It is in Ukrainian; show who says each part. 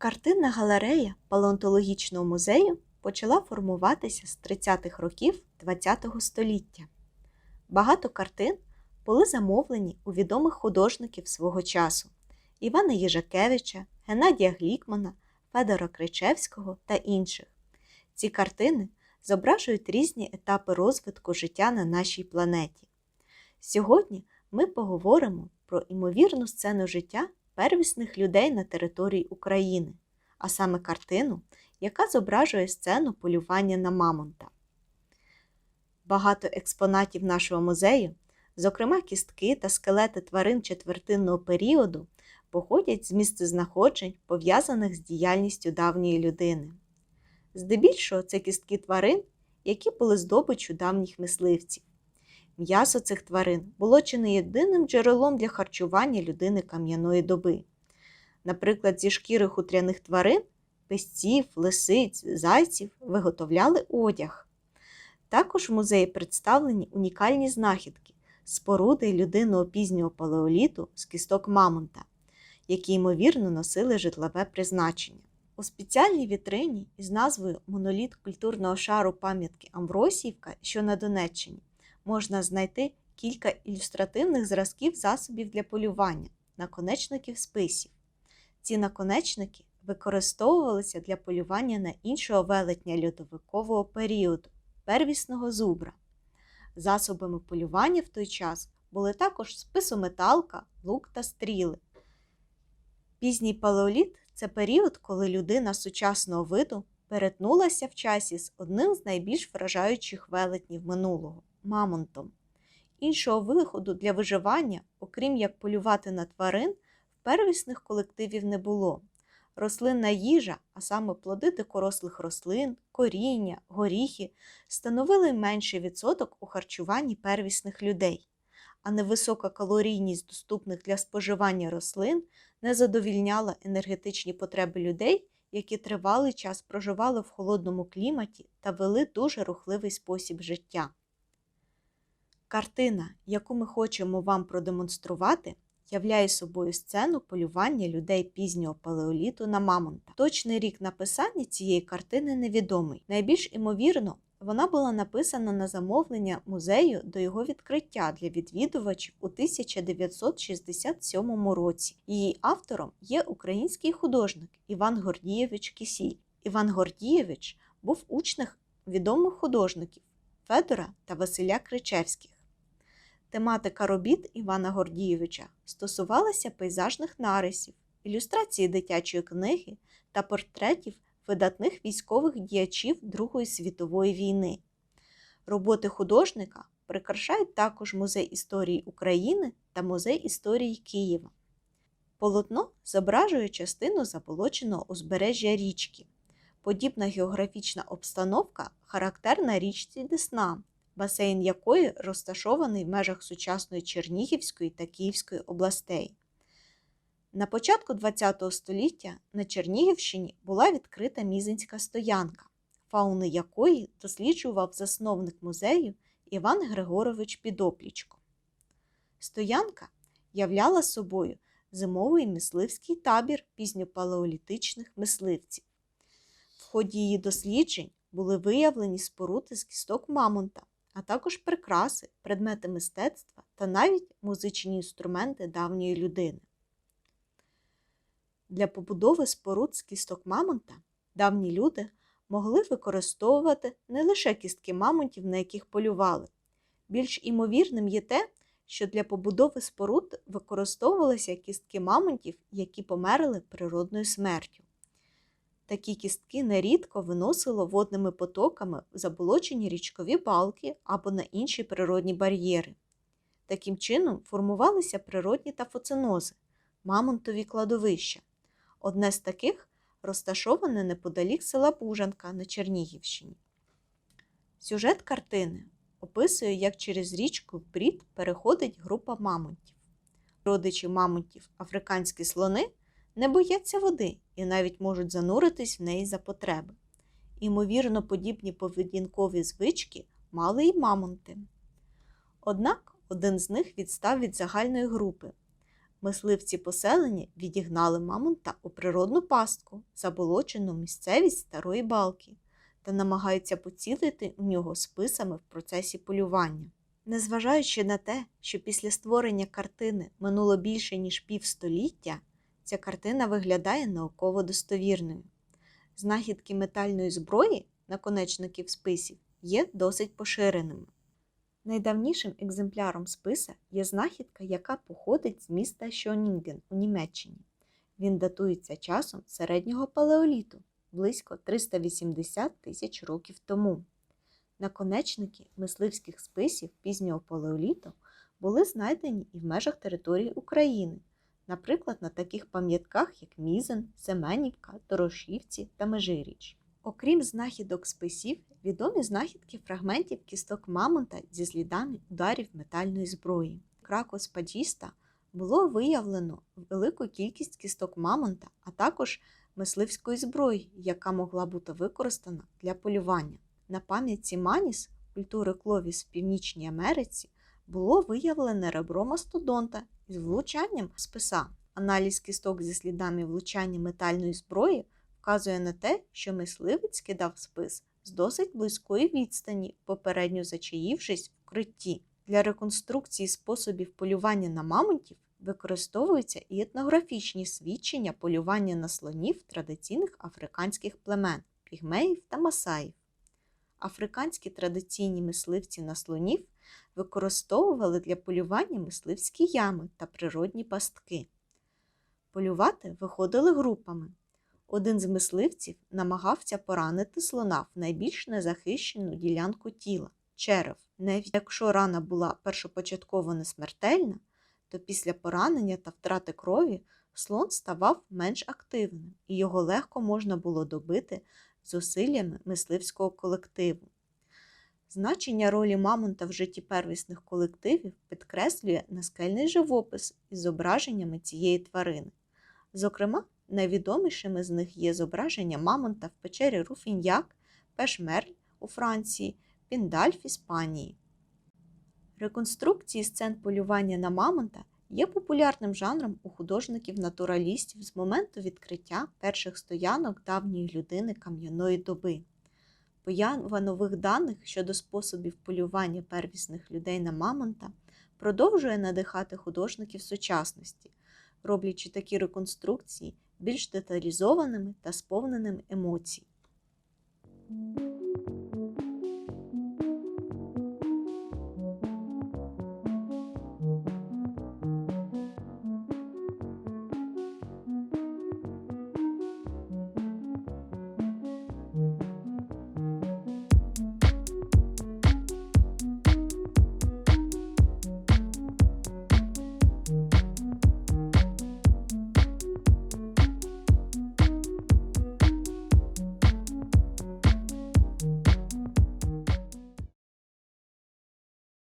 Speaker 1: Картинна галерея палеонтологічного музею почала формуватися з 30-х років ХХ століття. Багато картин були замовлені у відомих художників свого часу Івана Їжакевича, Геннадія Глікмана, Федора Кричевського та інших. Ці картини зображують різні етапи розвитку життя на нашій планеті. Сьогодні ми поговоримо про імовірну сцену життя первісних людей на території України, а саме картину, яка зображує сцену полювання на мамонта. Багато експонатів нашого музею, зокрема кістки та скелети тварин четвертинного періоду, походять з місцезнаходжень, пов'язаних з діяльністю давньої людини. Здебільшого це кістки тварин, які були здобиччю давніх мисливців. М'ясо цих тварин було чи не єдиним джерелом для харчування людини кам'яної доби. Наприклад, зі шкіри хутряних тварин, песців, лисиць, зайців виготовляли одяг. Також в музеї представлені унікальні знахідки, споруди людинного пізнього палеоліту з кісток мамонта, які, ймовірно, носили житлове призначення. У спеціальній вітрині із назвою Моноліт культурного шару пам'ятки Амвросіївка, що на Донеччині, можна знайти кілька ілюстративних зразків засобів для полювання, наконечників списів. Ці наконечники використовувалися для полювання на іншого велетня льодовикового періоду первісного зубра. Засобами полювання в той час були також списометалка, лук та стріли. Пізній палеоліт це період, коли людина сучасного виду перетнулася в часі з одним з найбільш вражаючих велетнів минулого мамонтом. Іншого виходу для виживання, окрім як полювати на тварин, в первісних колективів не було. Рослинна їжа, а саме плоди дикорослих рослин, коріння, горіхи, становили менший відсоток у харчуванні первісних людей, а невисока калорійність доступних для споживання рослин не задовільняла енергетичні потреби людей, які тривалий час проживали в холодному кліматі та вели дуже рухливий спосіб життя. Картина, яку ми хочемо вам продемонструвати, являє собою сцену полювання людей пізнього палеоліту на мамонта. Точний рік написання цієї картини невідомий. Найбільш імовірно, вона була написана на замовлення музею до його відкриття для відвідувачів у 1967 році. Її автором є український художник Іван Гордієвич Кісіль. Іван Гордієвич був учнем відомих художників Федора та Василя Кричевських. Тематика робіт Івана Гордієвича стосувалася пейзажних нарисів, ілюстрації дитячої книги та портретів видатних військових діячів Другої світової війни. Роботи художника прикрашають також Музей історії України та Музей історії Києва. Полотно зображує частину заболоченого узбережжя річки. Подібна географічна обстановка характерна річці Десна, басейн якої розташований в межах сучасної Чернігівської та Київської областей. На початку ХХ століття на Чернігівщині була відкрита Мізинська стоянка, фауни якої досліджував засновник музею Іван Григорович Підоплічко. Стоянка являла собою зимовий мисливський табір пізньопалеолітичних мисливців. В ході її досліджень були виявлені споруди з кісток мамонта, а також прикраси, предмети мистецтва та навіть музичні інструменти давньої людини. Для побудови споруд з кісток мамонта давні люди могли використовувати не лише кістки мамонтів, на яких полювали. Більш імовірним є те, що для побудови споруд використовувалися кістки мамонтів, які померли природною смертю. Такі кістки нерідко виносило водними потоками в заболочені річкові балки або на інші природні бар'єри. Таким чином формувалися природні тафоцинози – мамонтові кладовища. Одне з таких розташоване неподалік села Бужанка на Чернігівщині. Сюжет картини описує, як через річку брід переходить група мамонтів. Родичі мамонтів африканські слони не бояться води і навіть можуть зануритись в неї за потреби. Імовірно, подібні поведінкові звички мали й мамонти. Однак один з них відстав від загальної групи. Мисливці поселення відігнали мамонта у природну пастку, заболочену місцевість старої балки, та намагаються поцілити у нього списами в процесі полювання. Незважаючи на те, що після створення картини минуло більше ніж півстоліття, ця картина виглядає науково достовірною. Знахідки метальної зброї наконечників списів є досить поширеними. Найдавнішим екземпляром списа є знахідка, яка походить з міста Шонінген у Німеччині. Він датується часом середнього палеоліту близько 380 тисяч років тому. Наконечники мисливських списів пізнього палеоліту були знайдені і в межах території України, наприклад, на таких пам'ятках, як Мізен, Семенівка, Дорошівці та Межиріч. Окрім знахідок списів, відомі знахідки фрагментів кісток мамонта зі слідами ударів метальної зброї. Кракос Падіста було виявлено велику кількість кісток мамонта, а також мисливської зброї, яка могла бути використана для полювання. На пам'ятці Маніс культури Кловіс в Північній Америці було виявлене ребро мастодонта із влучанням списа. Аналіз кісток зі слідами влучання метальної зброї вказує на те, що мисливець кидав спис з досить близької відстані, попередньо зачаївшись в критті. Для реконструкції способів полювання на мамонтів використовуються і етнографічні свідчення полювання на слонів традиційних африканських племен пігмеїв та масаїв. Африканські традиційні мисливці на слонів використовували для полювання мисливські ями та природні пастки. Полювати виходили групами. Один з мисливців намагався поранити слона в найбільш незахищену ділянку тіла черев. Навіть якщо рана була першопочатково несмертельна, то після поранення та втрати крові слон ставав менш активним і його легко можна було добити зусиллями мисливського колективу. Значення ролі мамонта в житті первісних колективів підкреслює наскельний живопис із зображеннями цієї тварини. Зокрема, найвідомішими з них є зображення мамонта в печері Руфіньяк, Пешмерль у Франції, Піндаль в Іспанії. Реконструкції сцен полювання на мамонта є популярним жанром у художників-натуралістів з моменту відкриття перших стоянок давньої людини кам'яної доби. Поява нових даних щодо способів полювання первісних людей на мамонта продовжує надихати художників сучасності, роблячи такі реконструкції більш деталізованими та сповненими емоцій.